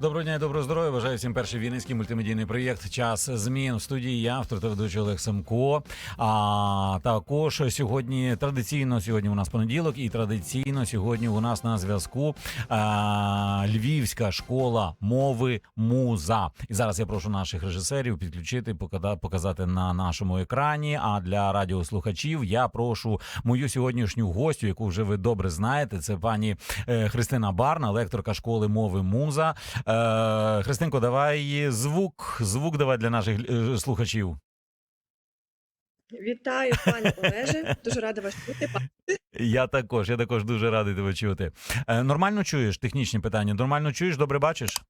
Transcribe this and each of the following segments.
Доброго дня, і доброго здоров'я. Бажаю всім перший вінницький мультимедійний проєкт Час змін в студії. Я автор та ведучий Олег Семко. А також сьогодні традиційно сьогодні у нас понеділок, і традиційно сьогодні у нас на зв'язку а, Львівська школа мови муза. І зараз я прошу наших режисерів підключити, показати на нашому екрані. А для радіослухачів я прошу мою сьогоднішню гостю, яку вже ви добре знаєте. Це пані е, Христина Барна, лекторка школи мови муза. Е, Христинко, давай звук, звук давай для наших е, слухачів. Вітаю, пане Олеже. Дуже рада вас чути. Я також, я також дуже радий тебе чути. Е, нормально чуєш технічні питання? Нормально чуєш, добре бачиш?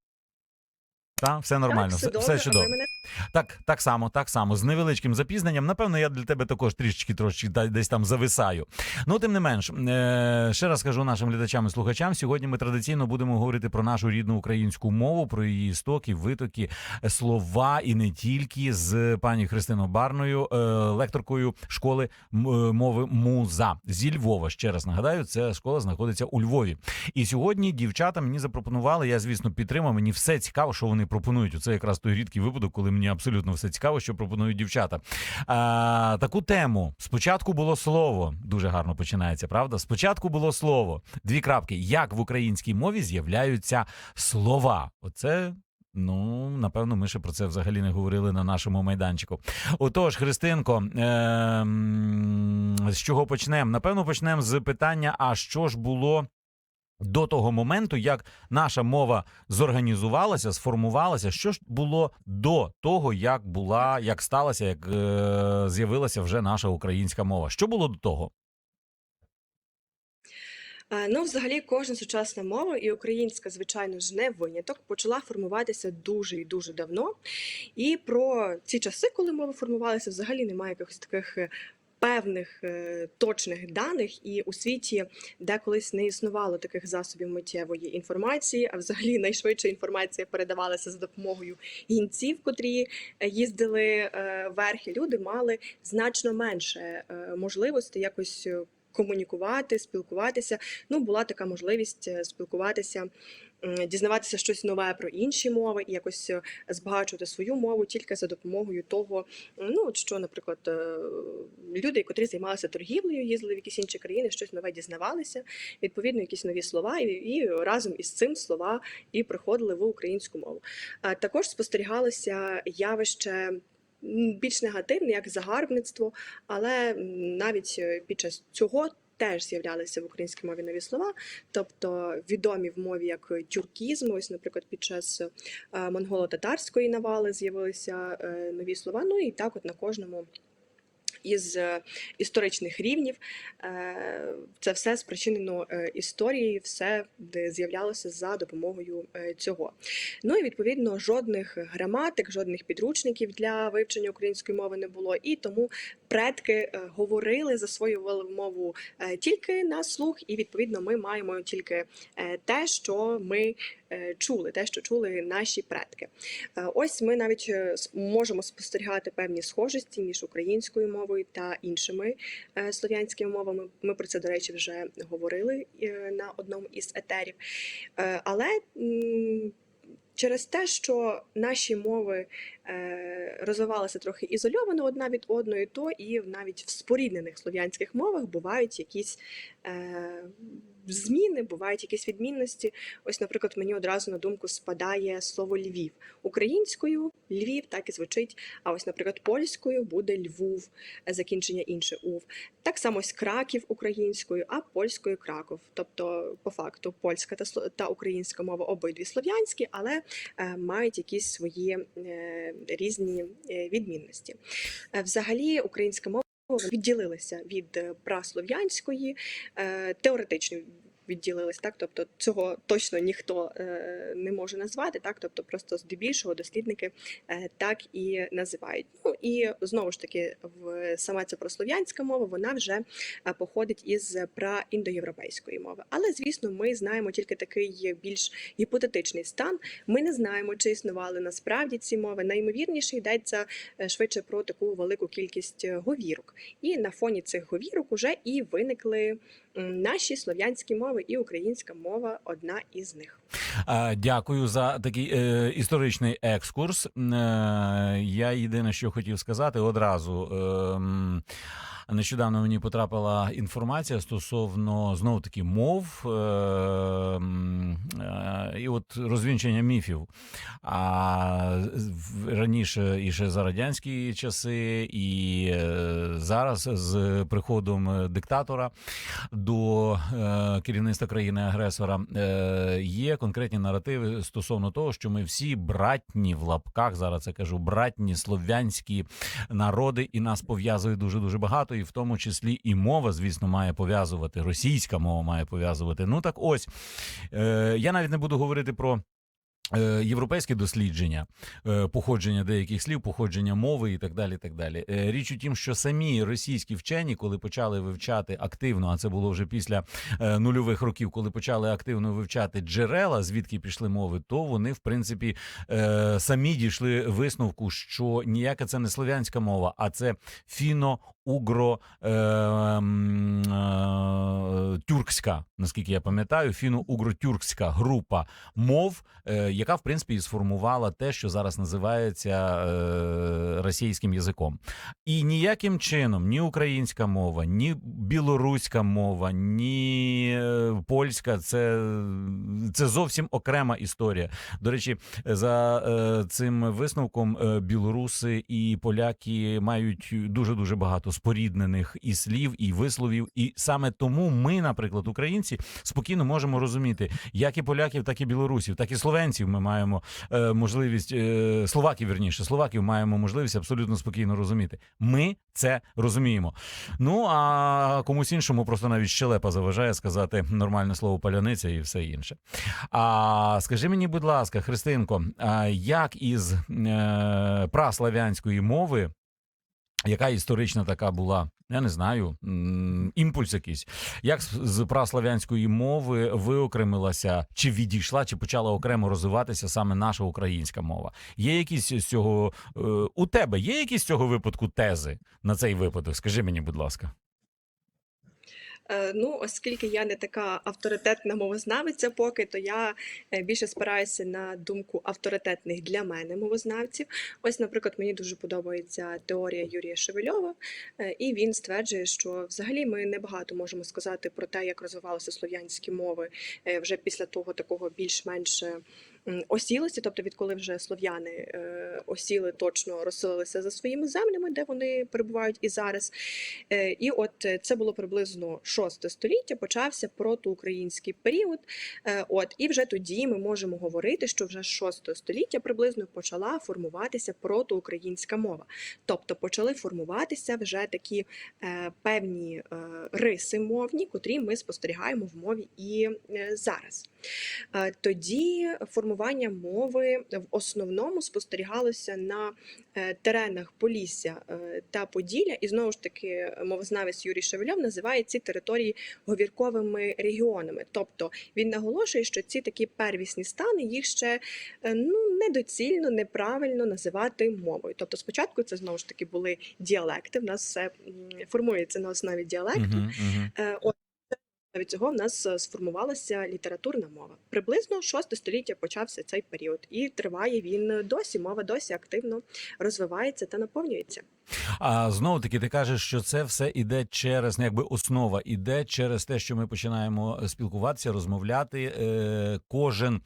Так, все нормально, Так, все, все все чудово. мене Так, так само, так само, з невеличким запізненням. Напевно, я для тебе також трішечки трошки десь там зависаю. Ну, тим не менш, е, ще раз кажу нашим глядачам і слухачам. Сьогодні ми традиційно будемо говорити про нашу рідну українську мову, про її істоки, витоки, слова і не тільки з пані Христиною Барною, е, лекторкою школи е, мови Муза зі Львова. Ще раз нагадаю, ця школа знаходиться у Львові. І сьогодні дівчата мені запропонували. Я звісно підтримав. Мені все цікаво, що вони пропонують. Оце якраз той рідкий випадок, коли мені абсолютно все цікаво, що пропонують дівчата. А, таку тему спочатку було слово. Дуже гарно починається, правда? Спочатку було слово. Дві крапки. Як в українській мові з'являються слова? Оце. Ну, напевно, ми ще про це взагалі не говорили на нашому майданчику. Отож, Христинко, ем, з чого почнемо? Напевно, почнемо з питання: а що ж було до того моменту, як наша мова зорганізувалася, сформувалася? Що ж було до того, як була, як сталося, як е, з'явилася вже наша українська мова? Що було до того? Е, Ну, взагалі, кожна сучасна мова, і українська, звичайно ж, не виняток, почала формуватися дуже і дуже давно. І про ці часи, коли мови формувалися, взагалі немає якихось таких. Певних е, точних даних, і у світі, де колись не існувало таких засобів миттєвої інформації, а взагалі найшвидше інформація передавалася за допомогою гінців, котрі е, їздили е, верхи. Люди мали значно менше можливості якось комунікувати, спілкуватися. Ну, була така можливість е, спілкуватися, дізнаватися щось нове про інші мови і якось е, збагачувати свою мову тільки за допомогою того, ну що, наприклад, е, люди, котрі займалися торгівлею, їздили в якісь інші країни, щось нове дізнавалися, відповідно, якісь нові слова, і, і разом із цим слова і приходили в українську мову. Також спостерігалося явище. Більш негативне, як загарбництво, але навіть е, під час цього теж з'являлися в українській мові нові слова, тобто відомі в мові як тюркізм. Ось, наприклад, під час е, монголо-татарської навали з'явилися е, нові слова. Ну і так, от на кожному. Із е, історичних рівнів Е, це все спричинено е, історією, все з'являлося за допомогою цього. Ну і відповідно жодних граматик, жодних підручників для вивчення української мови не було, і тому предки е, говорили за свою вел- мову е, тільки на слух, і відповідно ми маємо тільки е, те, що ми чули, те, що чули наші предки. Ось ми навіть можемо спостерігати певні схожості між українською мовою та іншими слов'янськими мовами. Ми про це, до речі, вже говорили на одному із етерів. Але через те, що наші мови розвивалися трохи ізольовано одна від одної, то і навіть в споріднених слов'янських мовах бувають якісь е, зміни, бувають якісь відмінності. Ось, наприклад, мені одразу на думку спадає слово Львів. Українською Львів так і звучить. А ось, наприклад, польською буде Львув, е, закінчення інше ув. Так само ось Краків українською, а польською Краков. Тобто, по факту, польська та, та українська мова обидві слов'янські, але е, мають якісь свої е, різні е, відмінності. Е, Взагалі, українська мова відділилася від е, праслов'янської, теоретично відділились, так тобто цього точно ніхто е, не може назвати, так тобто просто здебільшого дослідники е, так і називають. Ну і знову ж таки, в сама ця прослов'янська мова вона вже е, походить із праіндоєвропейської мови. Але звісно, ми знаємо тільки такий більш гіпотетичний стан. Ми не знаємо, чи існували насправді ці мови. Найімовірніше йдеться швидше про таку велику кількість говірок. І на фоні цих говірок уже і виникли наші слов'янські мови і українська мова одна із них. Дякую за такий е, історичний екскурс. Е, я єдине, що хотів сказати одразу. Е, Нещодавно мені потрапила інформація стосовно знов таки мов е, е, і от розвінчення міфів. А раніше і ще за радянські часи, і е, зараз з приходом диктатора до керівництва країни-агресора є конкретні наративи стосовно того, що ми всі братні в лапках. Зараз я кажу братні слов'янські народи, і нас пов'язує дуже дуже багато, і в тому числі і мова, звісно, має пов'язувати. Російська мова має пов'язувати. Ну так ось е, я навіть не буду говорити про. е, Європейське дослідження е, походження деяких слів, походження мови і так далі. так далі. Річ у тім, що самі російські вчені, коли почали вивчати активно, а це було вже після нульових років, коли почали активно вивчати джерела, звідки пішли мови, то вони, в принципі, самі дійшли висновку, що ніяка це не слов'янська мова, а це фіно-угро е, е, тюркська, наскільки я пам'ятаю, фіно-угро-тюркська група мов, е, яка в принципі і сформувала те, що зараз називається російським язиком. І ніяким чином ні українська мова, ні білоруська мова, ні польська це, це зовсім окрема історія. До речі, за цим висновком білоруси і поляки мають дуже дуже багато споріднених і слів, і висловів. І саме тому ми, наприклад, українці, спокійно можемо розуміти, як і поляків, так і білорусів, так і словенців. Ми маємо е, можливість е, словаків, верніше, словаків маємо можливість абсолютно спокійно розуміти. Ми це розуміємо. Ну а комусь іншому просто навіть щелепа заважає сказати нормальне слово паляниця і все інше. А скажи мені, будь ласка, Христинко, а як із е, праславянської мови, яка історична така була, я не знаю, імпульс якийсь, як з- праславянської мови виокремилася, чи відійшла, чи почала окремо розвиватися саме наша українська мова? Є якісь з цього е, у тебе є якісь з цього випадку тези на цей випадок? Скажи мені, будь ласка. Е, Ну, оскільки я не така авторитетна мовознавиця поки, то я е, більше спираюся на думку авторитетних для мене мовознавців. Ось, наприклад, мені дуже подобається теорія Юрія Шевельова, е, і він стверджує, що взагалі ми небагато можемо сказати про те, як розвивалися слов'янські мови вже після того такого більш-менш осілості, тобто відколи вже слов'яни е, осіли точно розселилися за своїми землями, де вони перебувають і зараз. Е, І от е, це було приблизно 6 століття, почався протоукраїнський період. От і вже тоді ми можемо говорити, що вже з 6 століття приблизно почала формуватися протоукраїнська мова. Тобто почали формуватися вже такі певні риси мовні, котрі ми спостерігаємо в мові і зараз. Тоді формування мови в основному спостерігалося на е, теренах Полісся е, та Поділля, і знову ж таки мовознавець Юрій Шевельов називає ці території говірковими регіонами. Тобто він наголошує, що ці такі первісні стани їх ще е, ну недоцільно, неправильно називати мовою. Тобто, спочатку це знову ж таки були діалекти. В нас все формується на основі діалекту. Мгм, мгм. Е, От від цього в нас е, сформувалася літературна мова. Приблизно 6 століття почався цей період, і триває він досі. Мова досі активно розвивається та наповнюється. А знову таки, ти кажеш, що це все іде через ну, якби основа, іде через те, що ми починаємо спілкуватися, розмовляти. Е, кожен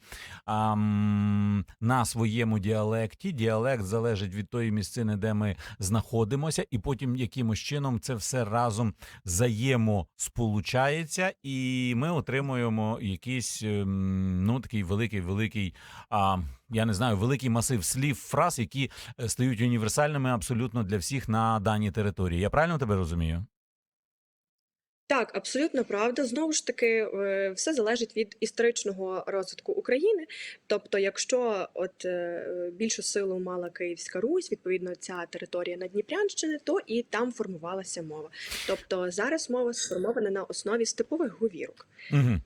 ам, на своєму діалекті. Діалект залежить від тої місцини, де ми знаходимося, і потім якимось чином це все разом взаємосполучається, і ми отримуємо якийсь ем, ну такий великий, великий. А, я не знаю, великий масив слів, фраз, які е, стають універсальними абсолютно для всіх на даній території. Я правильно тебе розумію? Так, абсолютно правда. Знову ж таки, е, все залежить від історичного розвитку України. Тобто, якщо от е, більшу силу мала Київська Русь, відповідно ця територія Надніпрянщини, то і там формувалася мова. Тобто зараз мова сформована на основі степових говірок. Угу.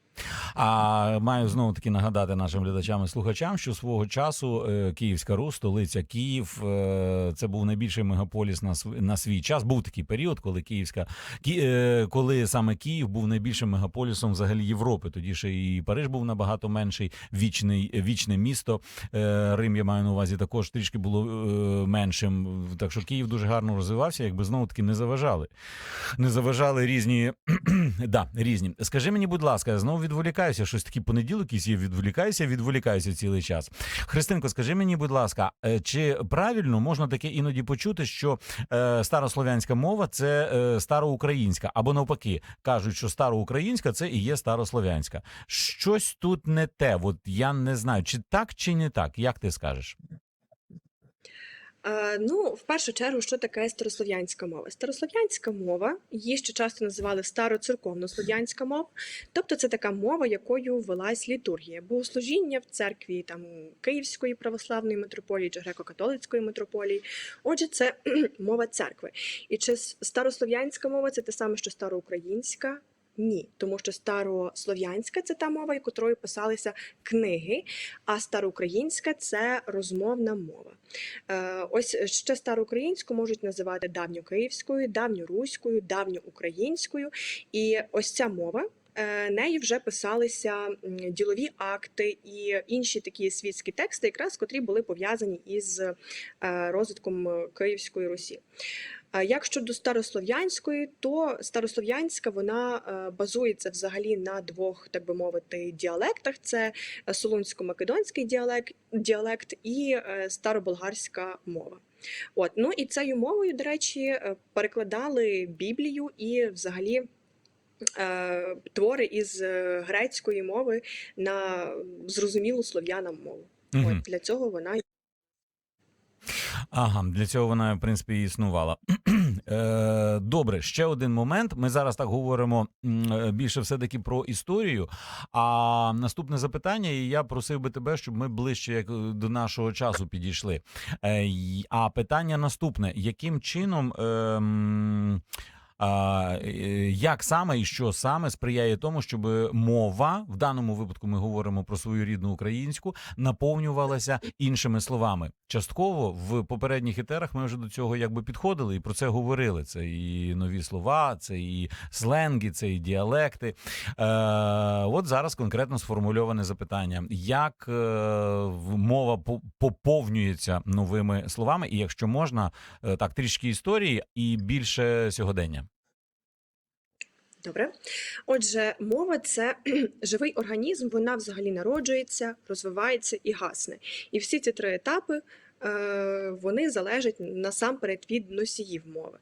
А маю знову таки нагадати нашим глядачам і слухачам, що свого часу е, Київська Русь, столиця Київ, е, це був найбільший мегаполіс на на свій час. Був такий період, коли Київська е, коли саме Київ був найбільшим мегаполісом взагалі Європи. Тоді ще і Париж був набагато менший, вічний вічне місто. Рим я маю на увазі також трішки було меншим. Так що Київ дуже гарно розвивався, якби знову таки не заважали. Не заважали різні да, різні. Скажи мені, будь ласка, знову відволікаюся. Щось такий понеділок є, відволікаюся, відволікаюся цілий час. Христинко, скажи мені, будь ласка, е, чи правильно можна таке іноді почути, що е, старослов'янська мова це е, староукраїнська, або навпаки, кажуть, що староукраїнська це і є старослов'янська. Щось тут не те. От я не знаю, чи так, чи не так. Як ти скажеш? Ну, в першу чергу, що таке старослов'янська мова? Старослов'янська мова, її ще часто називали староцерковнослов'янська мова, тобто це така мова, якою велась літургія, богослужіння в церкві там Київської православної митрополії чи греко-католицької митрополії. Отже, це мова церкви. І чи старослов'янська мова це те саме, що староукраїнська? Ні, тому що старослов'янська це та мова, якою писалися книги, а староукраїнська це розмовна мова. Е, Ось ще староукраїнську можуть називати давньокиївською, давньоруською, давньоукраїнською. І ось ця мова. е, Нею вже писалися ділові акти і інші такі світські тексти, якраз котрі були пов'язані із е, розвитком Київської Русі. Як щодо старослов'янської, то старослов'янська вона е, базується взагалі на двох, так би мовити, діалектах: це е, солунсько-македонський діалект, діалект і е, староболгарська мова. От ну і цією мовою, до речі, перекладали Біблію і взагалі. Твори із грецької мови на зрозумілу слов'янам мову. Мгм. От для цього вона Ага, для цього вона, в принципі, і існувала. Е, Добре, ще один момент. Ми зараз так говоримо е, більше все-таки про історію. А наступне запитання, і я просив би тебе, щоб ми ближче як е, до нашого часу підійшли. А питання наступне: яким чином. е, як саме і що саме сприяє тому, щоб мова в даному випадку ми говоримо про свою рідну українську, наповнювалася іншими словами. Частково в попередніх етерах ми вже до цього якби підходили і про це говорили. Це і нові слова, це і сленги, це і діалекти. Е, от зараз конкретно сформульоване запитання: як е, мова поповнюється новими словами, і якщо можна, е, так трішки історії і більше сьогодення. Добре. Отже, мова це живий організм, вона взагалі народжується, розвивається і гасне. І всі ці три етапи. е, Вони залежать насамперед від носіїв мови.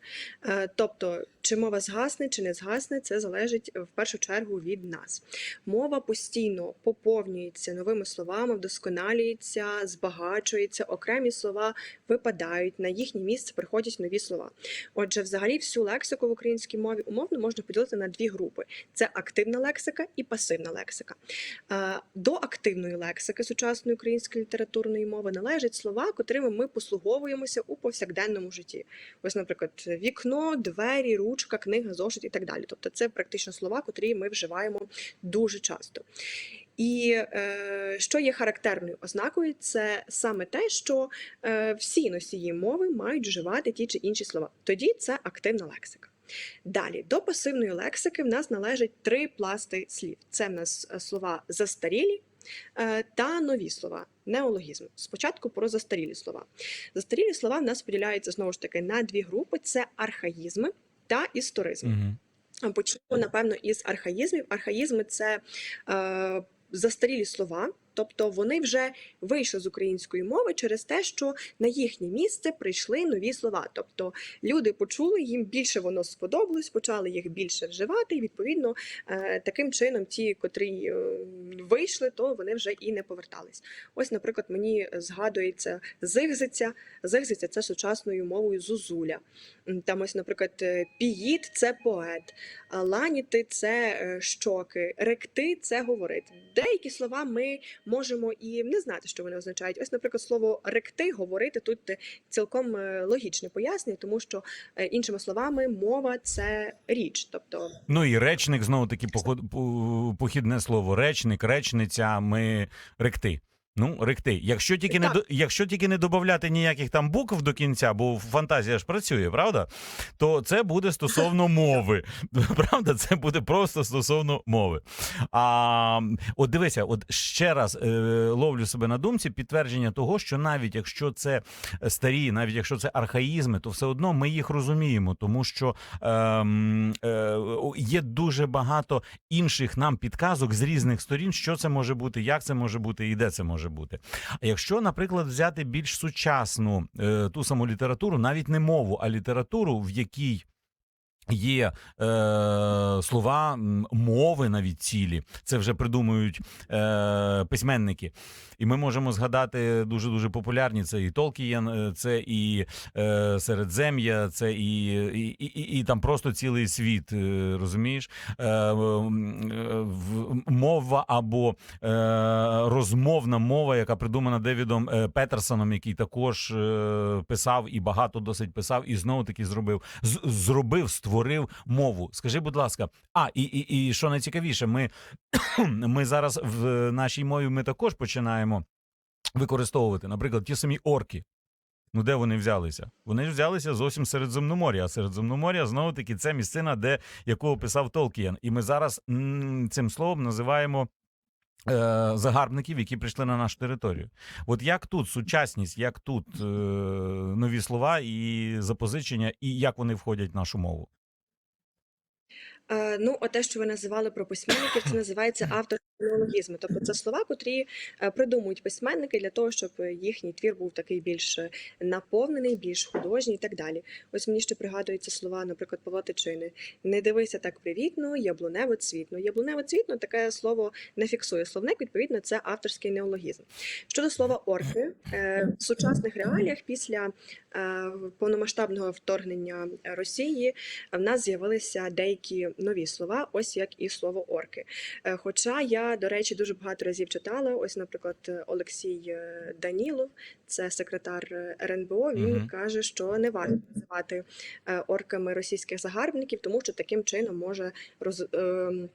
Е, Тобто, чи мова згасне, чи не згасне, це залежить в першу чергу від нас. Мова постійно поповнюється новими словами, вдосконалюється, збагачується, окремі слова випадають, на їхнє місце приходять нові слова. Отже, взагалі всю лексику в українській мові умовно можна поділити на дві групи: це активна лексика і пасивна лексика. Е, До активної лексики сучасної української літературної мови належать слова, котрими ми послуговуємося у повсякденному житті. Ось, наприклад, вікно, двері, ручка, книга, зошит і так далі. Тобто, це практично слова, котрі ми вживаємо дуже часто. І е, що є характерною ознакою, це саме те, що е, всі носії мови мають вживати ті чи інші слова. Тоді це активна лексика. Далі до пасивної лексики в нас належать три пласти слів: це в нас е, слова застарілі е, та нові слова, неологізм. Спочатку про застарілі слова. Застарілі слова в нас поділяються знову ж таки на дві групи: це архаїзми та історизми. Угу. Почнемо, напевно, із архаїзмів. Архаїзми це е, застарілі слова, тобто вони вже вийшли з української мови через те, що на їхнє місце прийшли нові слова. Тобто люди почули, їм більше воно сподобалось, почали їх більше вживати, і відповідно е, таким чином ті, котрі е, вийшли, то вони вже і не повертались. Ось, наприклад, мені згадується зигзиця. Зигзиця це сучасною мовою зузуля. Там ось, наприклад, е, піїт це поет, ланіти це щоки, ректи це говорити. Деякі слова ми можемо і не знати, що вони означають. Ось, наприклад, слово ректи говорити тут е, цілком е, логічне пояснення, тому що е, іншими словами, мова це річ, тобто Ну і речник знову таки похідне слово. Речник, речниця, ми ректи. Ну, ректи. Якщо тільки не Так. до якщо тільки не додати ніяких там букв до кінця, бо фантазія ж працює, правда? То це буде стосовно мови. Правда, це буде просто стосовно мови. А от дивися, от ще раз е, ловлю себе на думці підтвердження того, що навіть якщо це старі, навіть якщо це архаїзми, то все одно ми їх розуміємо, тому що ем, е, є дуже багато інших нам підказок з різних сторін, що це може бути, як це може бути і де це може бути. А якщо, наприклад, взяти більш сучасну е, ту саму літературу, навіть не мову, а літературу, в якій Є е, слова мови навіть цілі, це вже придумують е, письменники. І ми можемо згадати дуже дуже популярні. Це і Толкієн, е, це і е, Середзем'я, це і, і, і, і, там просто цілий світ. е, Розумієш? Е, е, мова або е, розмовна мова, яка придумана Девідом Петерсоном, який також писав і багато досить писав, і знову таки зробив з- зробив, створив мову. Скажи, будь ласка, а і, і, і що найцікавіше, ми, ми зараз в нашій мові ми також починаємо використовувати, наприклад, ті самі орки. Ну, де вони взялися? Вони ж взялися зовсім Середземномор'я. А Середземномор'я знову таки це місцина, де яку описав Толкієн. І ми зараз м, цим словом називаємо. е, Загарбників, які прийшли на нашу територію, от як тут сучасність, як тут е, нові слова і запозичення, і як вони входять в нашу мову? Е, Ну, те, що ви називали про письменників, це називається авторські Тобто це слова, котрі е, придумують письменники для того, щоб їхній твір був такий більш е, наповнений, більш художній і так далі. Ось мені ще пригадуються слова, наприклад, Павла Тичини. Не дивися так привітно, яблунево цвітно. Яблунево цвітно таке слово не фіксує словник, відповідно, це авторський неологізм. Щодо слова орки, е, в сучасних реаліях після повномасштабного вторгнення Росії в нас з'явилися деякі нові слова, ось як і слово орки. Хоча я, до речі, дуже багато разів читала, ось, наприклад, Олексій е, Данілов, це секретар е, РНБО. Він Мгм. каже, що не варто називати е, орками російських загарбників, тому що таким чином може роз, ем,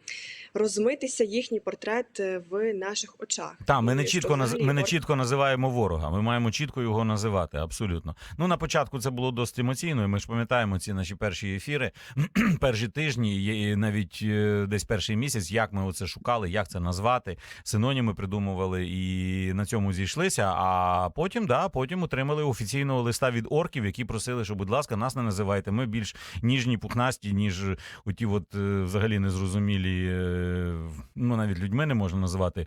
розмитися їхній портрет в наших очах. Так, ми не чітко наз... ми не чітко називаємо ворога. Ми маємо чітко його називати. Абсолютно. Ну на початку це було досить емоційно. і Ми ж пам'ятаємо ці наші перші ефіри, перші тижні, і навіть десь перший місяць, як ми оце шукали, як це назвати. Синоніми придумували і на цьому зійшлися. А потім, да, потім отримали офіційного листа від орків, які просили, що, будь ласка, нас не називайте. Ми більш ніжні, пухнасті, ніж оті, от е, взагалі незрозумілі, е, ну навіть людьми не можна називати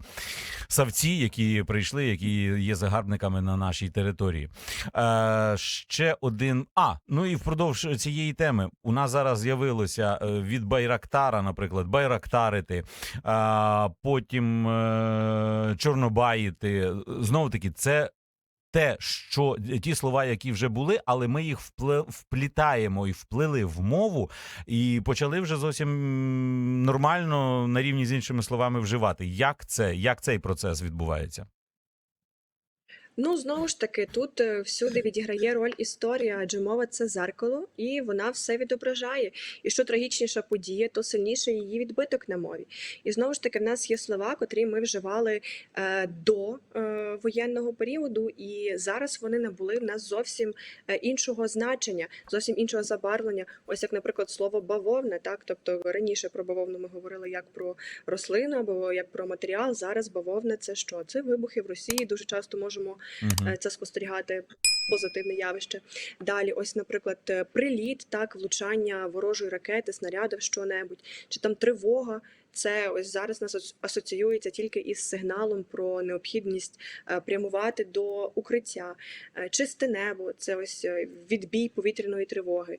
савці, які прийшли, які є загарбниками на нашій території. Е, ще один. А, ну і впродовж цієї теми у нас зараз з'явилося е, від Байрактара, наприклад, байрактарити, а, потім е, чорнобаїти. Знову таки, це. Те, що ті слова, які вже були, але ми їх вплітаємо і вплили в мову, і почали вже зовсім нормально на рівні з іншими словами вживати. Як це, як цей процес відбувається? Ну, знову ж таки, тут е, всюди відіграє роль історія, адже мова це зеркало, і вона все відображає. І що трагічніша подія, то сильніше її відбиток на мові. І знову ж таки, в нас є слова, котрі ми вживали е, до е, воєнного періоду, і зараз вони набули в нас зовсім іншого значення, зовсім іншого забарвлення. Ось як, наприклад, слово бавовна, так тобто раніше про бавовну ми говорили як про рослину або як про матеріал. Зараз бавовна це що? Це вибухи в Росії. Дуже часто можемо Угу. це спостерігати позитивне явище. Далі, ось, наприклад, е, приліт, так, влучання ворожої ракети, снаряду, в що-небудь, чи там тривога. Це ось зараз нас асоціюється тільки із сигналом про необхідність е, прямувати до укриття. Чисте небо це ось відбій повітряної тривоги.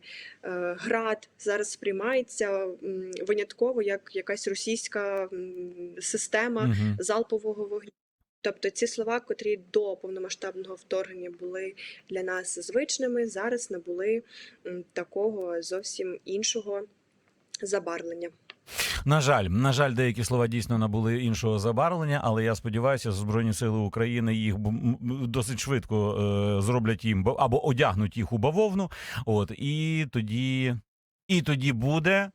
Град зараз сприймається винятково як якась російська система Угу. залпового вогню. Тобто ці слова, котрі до повномасштабного вторгнення були для нас звичними, зараз набули такого зовсім іншого забарвлення. На жаль, на жаль, деякі слова дійсно набули іншого забарвлення, але я сподіваюся, Збройні сили України їх досить швидко е, зроблять їм або одягнуть їх у бавовну. От і тоді, і тоді буде.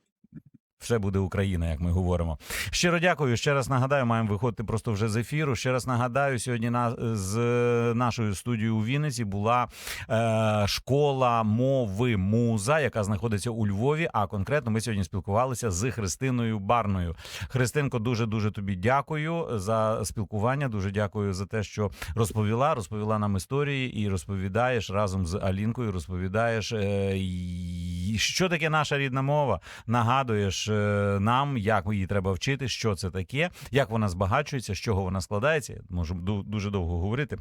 Все буде Україна, як ми говоримо. Щиро дякую. Ще раз нагадаю, маємо виходити просто вже з ефіру. Ще раз нагадаю, сьогодні на з нашою студією у Вінниці була е, школа мови муза, яка знаходиться у Львові. А конкретно ми сьогодні спілкувалися з Христиною Барною. Христинко, дуже дуже тобі дякую за спілкування. Дуже дякую за те, що розповіла. Розповіла нам історії і розповідаєш разом з Алінкою. Розповідаєш, е, що таке наша рідна мова. Нагадуєш е, нам, як її треба вчити, що це таке, як вона збагачується, з чого вона складається. Можу дуже довго говорити.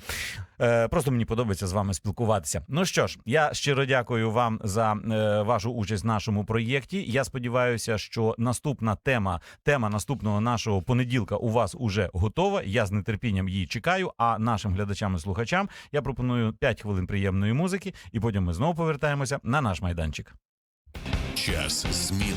Е, Просто мені подобається з вами спілкуватися. Ну що ж, я щиро дякую вам за е, вашу участь в нашому проєкті. Я сподіваюся, що наступна тема, тема наступного нашого понеділка у вас уже готова. Я з нетерпінням її чекаю. А нашим глядачам і слухачам я пропоную 5 хвилин приємної музики, і потім ми знову повертаємося на наш майданчик. Час змін